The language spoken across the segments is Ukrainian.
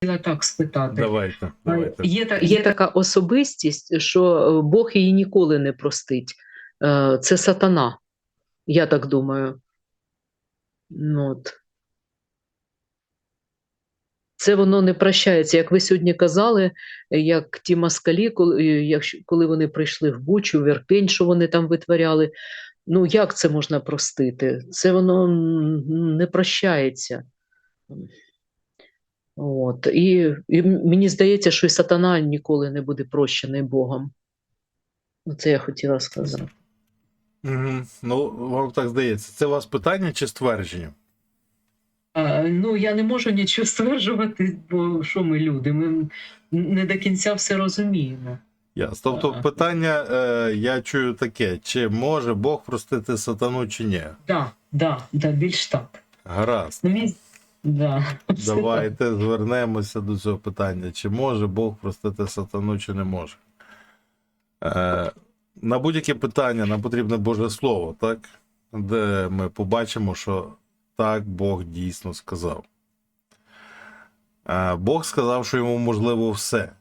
хотіла так спитати. Давайте, давайте. Є, є така особистість, що е, Бог її ніколи не простить. Е, Це сатана, я так думаю. Ну, от. Це воно не прощається. Як ви сьогодні казали, як ті москалі, коли, е, коли вони прийшли в Бучу, в Ірпінь, що вони там витворяли. Ну, як це можна простити? Це воно не прощається. От. І, і мені здається, що і сатана ніколи не буде прощений Богом. Оце я хотіла сказати. Угу. Ну, вам так здається. Це у вас питання чи ствердження? А, ну, я не можу нічого стверджувати, бо що ми люди? Ми не до кінця все розуміємо. Ясно. Тобто Ага. питання е, я чую таке: чи може Бог простити сатану, чи ні? Да, да, да, більш так. Гаразд. Да. Давайте звернемося до цього питання. Чи може Бог простити сатану, чи не може? Е, на будь-яке питання нам потрібне Боже Слово, так? Де ми побачимо, що так Бог дійсно сказав. Е, Бог сказав, що йому можливо все.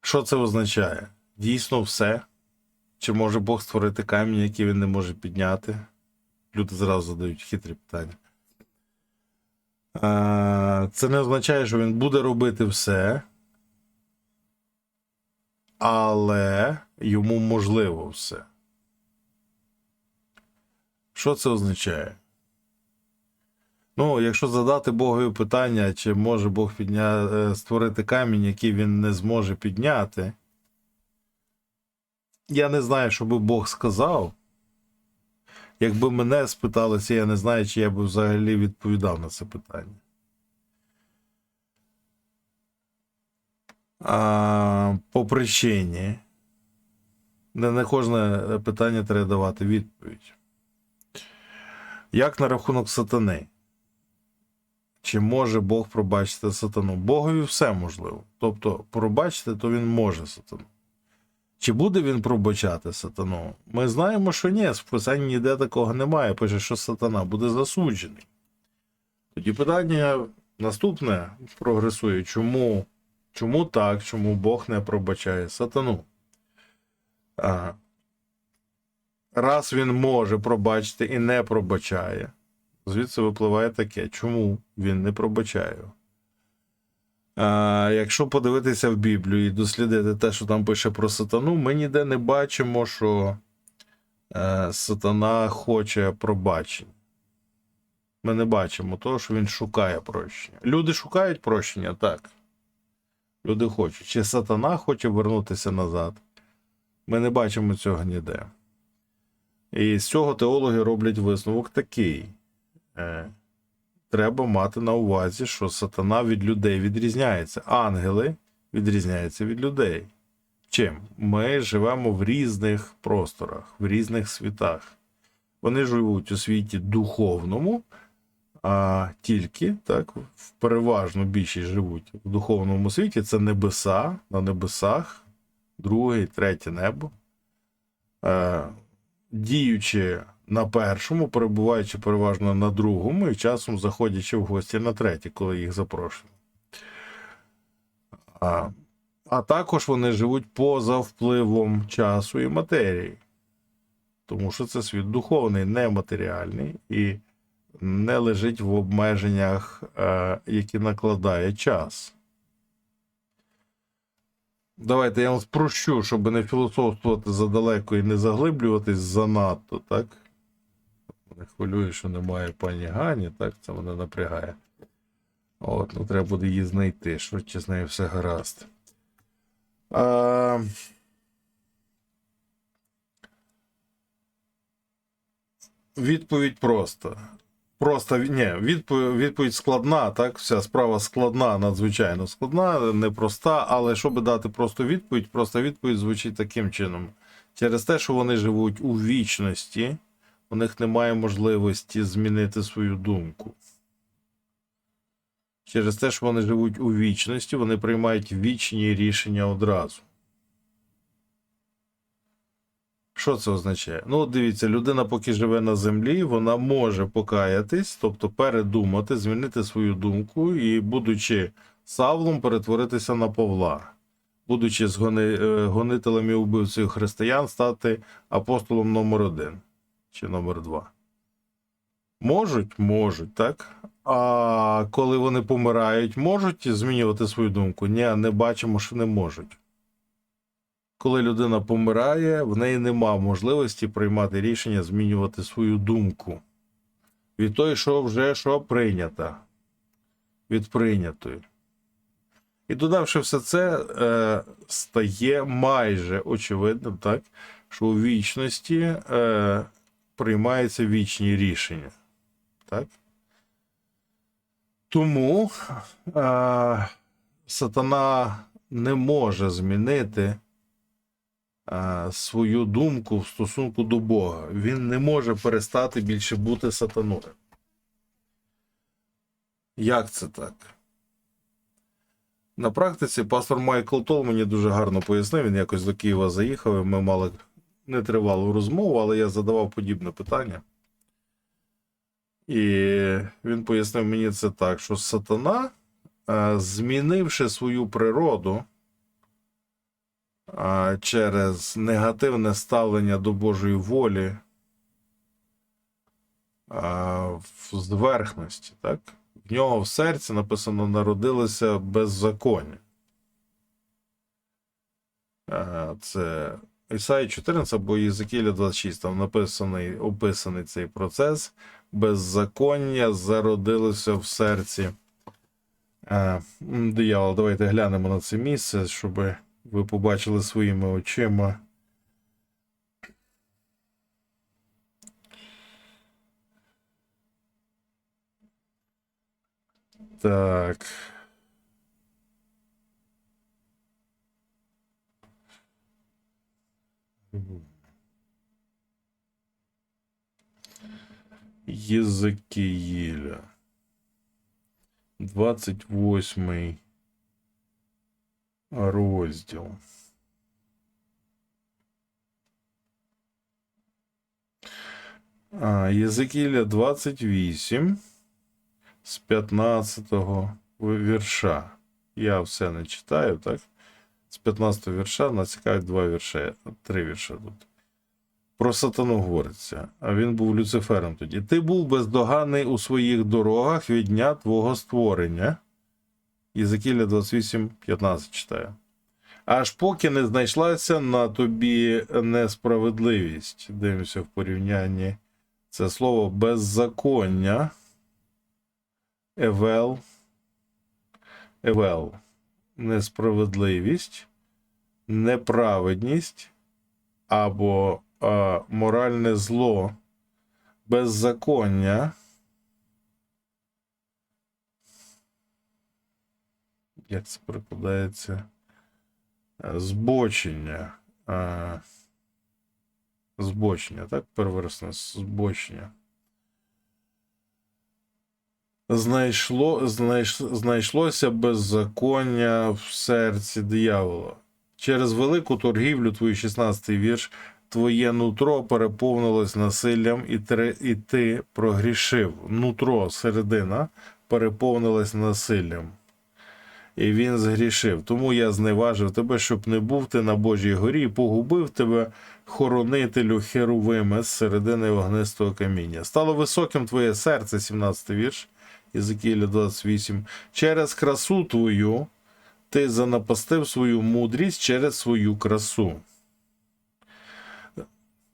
Що це означає? Дійсно все? Чи може Бог створити камінь, який він не може підняти? Люди зразу задають хитрі питання. Це не означає, що він буде робити все, але йому можливо все. Що це означає? Ну, якщо задати Богові питання, чи може Бог підня... е, створити камінь, який він не зможе підняти, я не знаю, що би Бог сказав. Якби мене спиталися, я не знаю, чи я би взагалі відповідав на це питання. А, по причині. Не на кожне питання треба давати відповідь. Як на рахунок сатани? Чи може Бог пробачити сатану? Богові все можливо. Тобто, пробачити, то він може сатану. Чи буде він пробачати сатану? Ми знаємо, що ні, в писанні ніде такого немає. Пише, що сатана буде засуджений. Тоді питання наступне прогресує: чому, чому так, чому Бог не пробачає сатану? А, раз він може пробачити і не пробачає, звідси випливає таке, чому він не пробачає? Якщо подивитися в Біблію і дослідити те, що там пише про сатану, ми ніде не бачимо, що е, сатана хоче пробачення. Ми не бачимо того, що він шукає прощення. Люди шукають прощення, так. Люди хочуть. Чи сатана хоче вернутися назад? Ми не бачимо цього ніде. І з цього теологи роблять висновок такий. Треба мати на увазі, що сатана від людей відрізняється. Ангели відрізняються від людей. Чим? Ми живемо в різних просторах, в різних світах. Вони живуть у світі духовному, а тільки так, в переважно більшість живуть в духовному світі це небеса, на небесах, друге і третє небо. Е, діючи на першому, перебуваючи переважно на другому, і часом заходячи в гості на третє, коли їх запрошують. А, а також вони живуть поза впливом часу і матерії. Тому що це світ духовний, нематеріальний і не лежить в обмеженнях, е, які накладає час. Давайте я вам спрощу, щоб не філософствувати задалеко і не заглиблюватись занадто, так? Мене хвилює, що немає пані Гані, так? Це мене напрягає. От, ну треба буде її знайти, чи з нею все гаразд. А... Відповідь проста. Просто ні, відповідь, відповідь складна, так? Вся справа складна, надзвичайно складна, непроста, але щоб дати просто відповідь, просто відповідь звучить таким чином. Через те, що вони живуть у вічності, у них немає можливості змінити свою думку. Через те, що вони живуть у вічності, вони приймають вічні рішення одразу. Що це означає? Ну, дивіться, людина, поки живе на землі, вона може покаятись, тобто передумати, змінити свою думку і, будучи Савлом, перетворитися на Павла, будучи згони, е, гонителем і вбивцею християн, стати апостолом номер один чи номер два. Можуть, можуть, так? А коли вони помирають, можуть змінювати свою думку? Ні, не бачимо, що не можуть. Коли людина помирає, в неї нема можливості приймати рішення змінювати свою думку. Від той, що вже що прийнято. Від прийнятої. І додавши все це, е, стає майже очевидним, так, що у вічності е, приймаються вічні рішення. Так? Тому е, сатана не може змінити е, свою думку в стосунку до Бога. Він не може перестати більше бути сатаною. Як це так? На практиці пастор Майкл Тол мені дуже гарно пояснив. Він якось до Києва заїхав, і ми мали нетривалу розмову, але я задавав подібне питання. І він пояснив мені це так, що сатана, е, змінивши свою природу е, через негативне ставлення до Божої волі е, в зверхності, так? в нього в серці написано народилося беззаконня. Це Ісаї 14 або Єзекіля 26, там написаний, описаний цей процес. Беззаконня зародилося в серці е, м, диявола. Давайте глянемо на це місце, щоб ви побачили своїми очима. Так. Єзекіїля. 28 розділ. А, Єзекіля 28 з 15-го вірша. Я все не читаю, так? З 15-го вірша нас цікавить два вірші, три вірша тут. Про сатану говориться, а він був Люцифером тоді. Ти був бездоганний у своїх дорогах від дня твого створення. Єзекіля 28, 15 читаю. Аж поки не знайшлася на тобі несправедливість. Дивимося в порівнянні. Це слово беззаконня. Евел. Евел. Несправедливість, неправедність або моральне зло, беззаконня. Як це перекладається? Е, Збочення. А, збочення, так? Перверсне збочення. Знайшло, знайш, знайшлося беззаконня в серці диявола. Через велику торгівлю, твій 16-й вірш, твоє нутро переповнилось насиллям, і, ти, і ти прогрішив. Нутро, середина, переповнилось насиллям. І він згрішив. Тому я зневажив тебе, щоб не був ти на Божій горі, і погубив тебе, хоронителю херувими з середини вогнистого каміння. Стало високим твоє серце, 17 вірш. Єзекіля 28. Через красу твою ти занапастив свою мудрість через свою красу.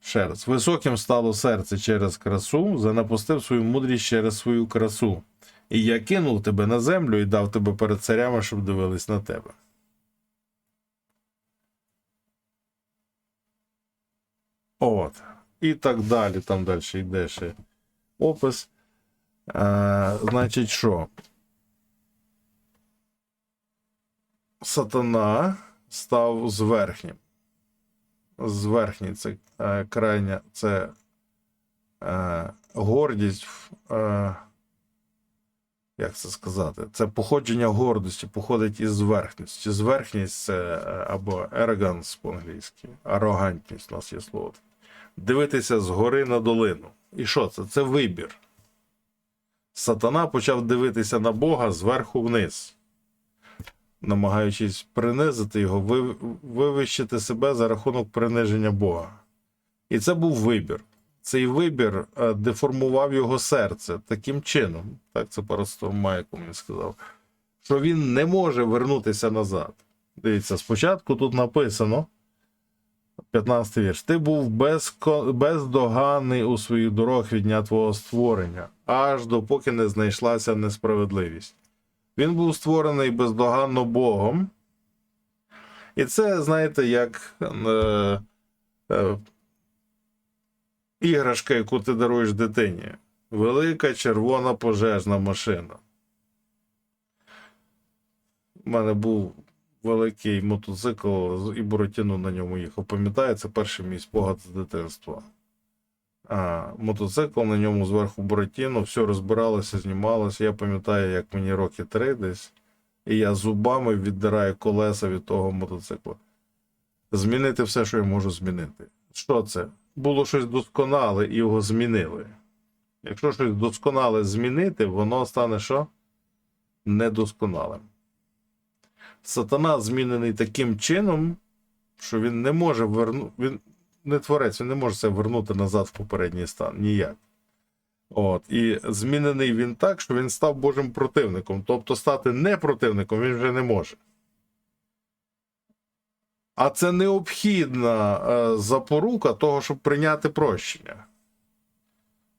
Ще раз. Високим стало серце через красу, занапастив свою мудрість через свою красу. І я кинув тебе на землю і дав тебе перед царями, щоб дивились на тебе. От. І так далі. Там далі йде ще опис. Е, значить, що? Сатана став зверхнім. Зверхній це е, крайня, це е, гордість. Е, як це сказати? Це походження гордості, походить із зверхності. Зверхність це е, або arrogance по-англійськи, арогантність у нас є слово. дивитися згори на долину. І що це? Це вибір. Сатана почав дивитися на Бога зверху вниз, намагаючись принизити його, вивищити себе за рахунок приниження Бога. І це був вибір. Цей вибір е, деформував його серце таким чином, так це парасторм Майку мені сказав, що він не може вернутися назад. Дивіться, спочатку тут написано. 15 вірш. Ти був безко... бездоганний у своїх дорог від дня твого створення, аж допоки не знайшлася несправедливість. Він був створений бездоганно Богом. І це, знаєте, як е, е, іграшка, яку ти даруєш дитині. Велика червона пожежна машина. У мене був великий мотоцикл і Буратіно на ньому їхав. Пам'ятаю, це перший мій спогад з дитинства. Мотоцикл на ньому зверху Буратіно, все розбиралося, знімалося. Я пам'ятаю, як мені роки три десь, і я зубами віддираю колеса від того мотоцикла. Змінити все, що я можу змінити. Що це? Було щось досконале і його змінили. Якщо щось досконале змінити, воно стане що? Недосконалим. Сатана змінений таким чином, що він не може вернути. Він не творець, він не може це вернути назад в попередній стан. Ніяк. От. І змінений він так, що він став Божим противником. Тобто стати не противником він вже не може. А це необхідна е, запорука того, щоб прийняти прощення.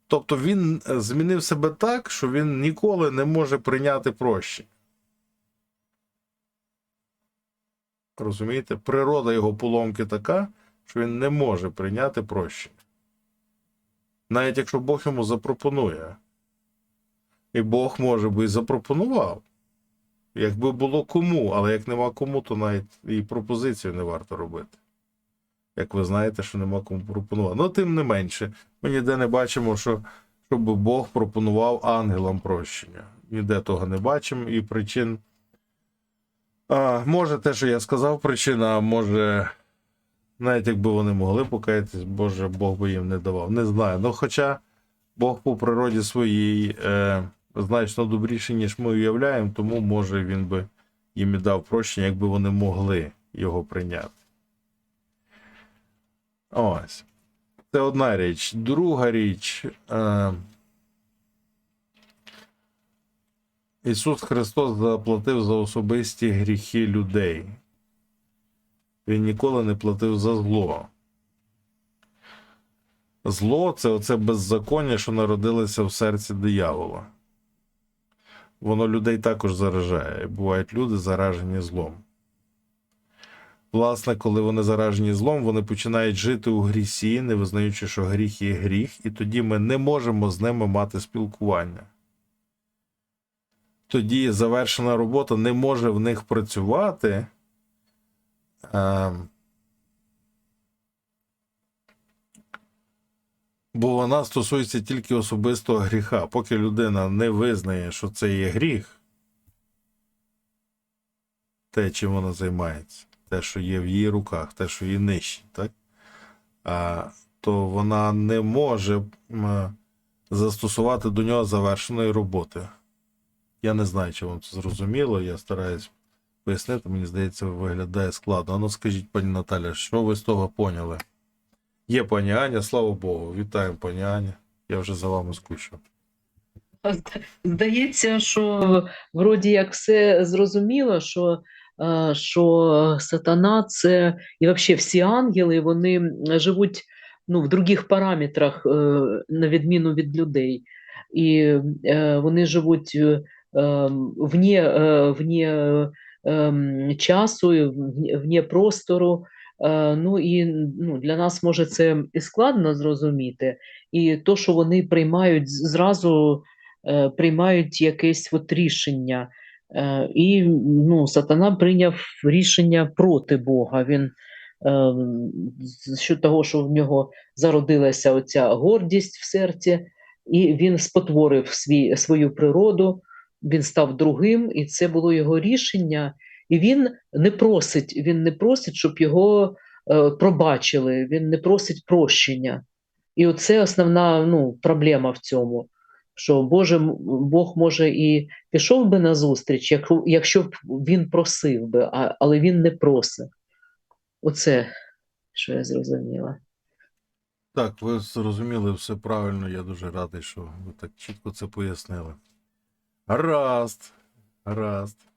Тобто він е, змінив себе так, що він ніколи не може прийняти прощення. Розумієте? Природа його поломки така, що він не може прийняти прощення. Навіть якщо Бог йому запропонує. І Бог, може би, і запропонував. Якби було кому, але як нема кому, то навіть і пропозицію не варто робити. Як ви знаєте, що нема кому пропонувати. Ну, тим не менше, ми ніде не бачимо, що, щоб Бог пропонував ангелам прощення. Ніде того не бачимо, і причин. А, може, те, що я сказав, причина, може, навіть якби вони могли покаятись, Боже, Бог би їм не давав. Не знаю. Ну, хоча Бог по природі своїй е, значно добріший, ніж ми уявляємо, тому може він би їм і дав прощення, якби вони могли його прийняти. Ось. Це одна річ. Друга річ. Е, Ісус Христос заплатив за особисті гріхи людей. Він ніколи не платив за зло. Зло це оце беззаконня, що народилося в серці диявола. Воно людей також заражає. Бувають люди заражені злом. Власне, коли вони заражені злом, вони починають жити у грісі, не визнаючи, що гріх є гріх, і тоді ми не можемо з ними мати спілкування. Тоді завершена робота не може в них працювати. Е, бо вона стосується тільки особистого гріха. Поки людина не визнає, що це є гріх, те, чим вона займається, те, що є в її руках, те, що її нищить, так? А, то вона не може застосувати до нього завершеної роботи. Я не знаю, чи вам це зрозуміло. Я стараюсь пояснити, мені здається, виглядає складно. Ну скажіть, пані Наталя, що ви з того поняли? Є пані Аня, слава Богу. Вітаємо, пані Аня. Я вже за вами зда- Здається, що вроді як все зрозуміло, що, е, що сатана це і взагалі всі ангели, вони живуть ну, в других параметрах, е, на відміну від людей. І е, вони живуть вне, вне часу, і вне, простору. Е, Ну і ну, для нас може це і складно зрозуміти. І то, що вони приймають зразу е, приймають якесь от рішення. Е, І ну, сатана прийняв рішення проти Бога. Він е, що того, що в нього зародилася оця гордість в серці, і він спотворив свій, свою природу, він став другим, і це було його рішення. І він не просить, він не просить, щоб його е, пробачили, він не просить прощення. І оце основна ну, проблема в цьому. Що Боже, Бог може і пішов би на зустріч, якщо, якщо б він просив би, а, але він не просить. Оце, що я зрозуміла. Так, ви зрозуміли все правильно. Я дуже радий, що ви так чітко це пояснили. Гаразд. Гаразд.